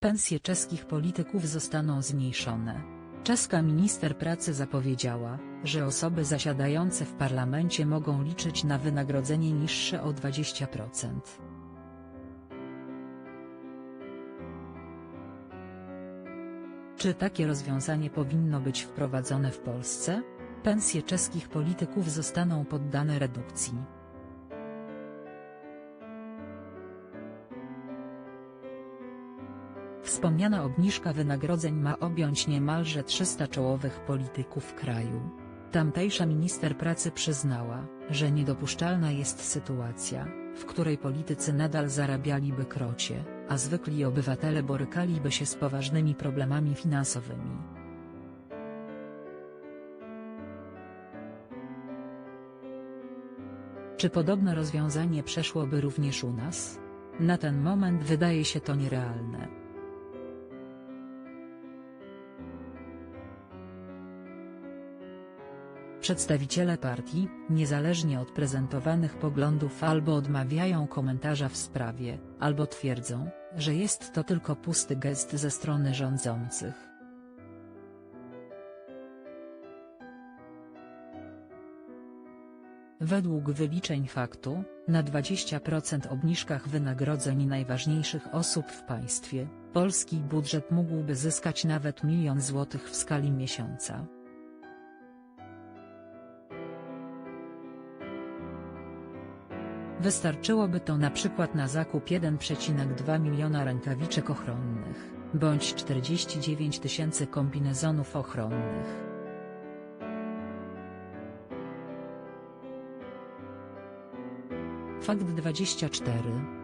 Pensje czeskich polityków zostaną zmniejszone. Czeska minister pracy zapowiedziała, że osoby zasiadające w parlamencie mogą liczyć na wynagrodzenie niższe o 20%. Czy takie rozwiązanie powinno być wprowadzone w Polsce? Pensje czeskich polityków zostaną poddane redukcji. Wspomniana obniżka wynagrodzeń ma objąć niemalże 300 czołowych polityków kraju. Tamtejsza minister pracy przyznała, że niedopuszczalna jest sytuacja, w której politycy nadal zarabialiby krocie, a zwykli obywatele borykaliby się z poważnymi problemami finansowymi. Czy podobne rozwiązanie przeszłoby również u nas? Na ten moment wydaje się to nierealne. Przedstawiciele partii, niezależnie od prezentowanych poglądów albo odmawiają komentarza w sprawie, albo twierdzą, że jest to tylko pusty gest ze strony rządzących. Według wyliczeń faktu, na 20% obniżkach wynagrodzeń najważniejszych osób w państwie, polski budżet mógłby zyskać nawet milion złotych w skali miesiąca. Wystarczyłoby to na przykład na zakup 1,2 miliona rękawiczek ochronnych, bądź 49 tysięcy kombinezonów ochronnych. Fakt 24.